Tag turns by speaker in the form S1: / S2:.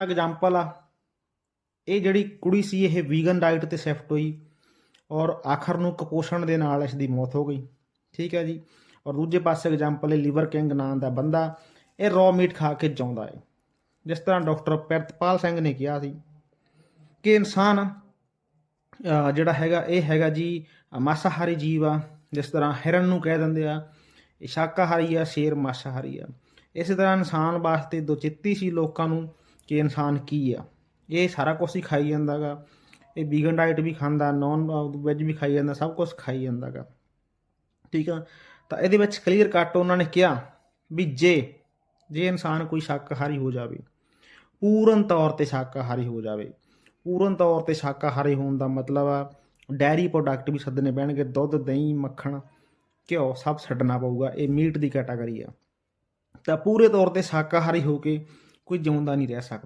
S1: Example ਆ, ਇਹ ਜਿਹੜੀ ਕੁੜੀ ਸੀ, ਇਹ ਵੀਗਨ ਡਾਈਟ ਤੇ ਸ਼ਿਫਟ ਹੋਈ ਔਰ ਆਖਰ ਨੂੰ ਕੁਪੋਸ਼ਣ ਦੇ ਨਾਲ ਇਸ ਦੀ ਮੌਤ ਹੋ ਗਈ। ਠੀਕ ਹੈ ਜੀ? ਔਰ ਦੂਜੇ ਪਾਸੇ ਐਗਜ਼ਾਮਪਲ ਹੈ ਲਿਵਰ ਕਿੰਗ ਨਾਂ ਦਾ ਬੰਦਾ, ਇਹ ਰॉ ਮੀਟ ਖਾ ਕੇ ਜਿਉਂਦਾ ਹੈ। ਜਿਸ ਤਰ੍ਹਾਂ ਡਾਕਟਰ ਪ੍ਰਿਤਪਾਲ ਸਿੰਘ ਨੇ ਕਿਹਾ ਸੀ ਕਿ ਇਨਸਾਨ ਜਿਹੜਾ ਹੈਗਾ, ਇਹ ਹੈਗਾ ਜੀ, ਮਾਸਾਹਾਰੀ ਜੀਵ ਆ, ਜਿਸ ਤਰ੍ਹਾਂ ਹਿਰਨ ਨੂੰ ਕਹਿ ਦਿੰਦੇ ਆ, ਇਹ ਸ਼ਾਕਾਹਾਰੀ ਆ, ਸ਼ੇਰ ਮਾਸਾਹਾਰੀ ਆ। ਇਸੇ ਤਰ੍ਹਾਂ ਇਨਸਾਨ ਵਾਸਤੇ ਦੁਚਿੱਤੀ ਸੀ ਲੋਕਾਂ ਨੂੰ ਕਿ ਇਨਸਾਨ ਕੀ ਆ। ਇਹ ਸਾਰਾ ਕੁਝ ਹੀ ਖਾਈ ਜਾਂਦਾਗਾ। ਇਹ ਵੀਗਨ ਡਾਈਟ ਵੀ ਖਾਂਦਾ ਨਾਨ ਵੈਜ ਵੀ ਖਾਈ ਜਾਂਦਾ, ਸਭ ਕੁਝ ਖਾਈ ਜਾਂਦਾਗਾ। ਠੀਕ ਆ? ਤਾਂ ਇਹਦੇ ਵਿੱਚ ਕਲੀਅਰ ਕੱਟ ਉਹਨਾਂ ਨੇ ਕਿਹਾ ਵੀ ਜੇ ਜੇ ਇਨਸਾਨ ਕੋਈ ਸ਼ਾਕਾਹਾਰੀ ਹੋ ਜਾਵੇ, ਪੂਰਨ ਤੌਰ ਤੇ ਸ਼ਾਕਾਹਾਰੀ ਹੋ ਜਾਵੇ, ਪੂਰਨ ਤੌਰ ਤੇ ਸ਼ਾਕਾਹਾਰੀ ਹੋਣ ਦਾ ਮਤਲਬ ਆ ਡੈਰੀ ਪ੍ਰੋਡਕਟ ਵੀ ਛੱਡਣੇ ਪੈਣਗੇ, ਦੁੱਧ, ਦਹੀਂ, ਮੱਖਣ, ਘਿਓ, ਸਭ ਛੱਡਣਾ ਪਊਗਾ, ਇਹ ਮੀਟ ਦੀ ਕੈਟਾਗਰੀ ਆ। ਤਾਂ ਪੂਰੇ ਤੌਰ ਤੇ ਸ਼ਾਕਾਹਾਰੀ ਹੋ ਕੇ ਕੋਈ ਜਿਉਂਦਾ ਨਹੀਂ ਰਹਿ ਸਕਦਾ।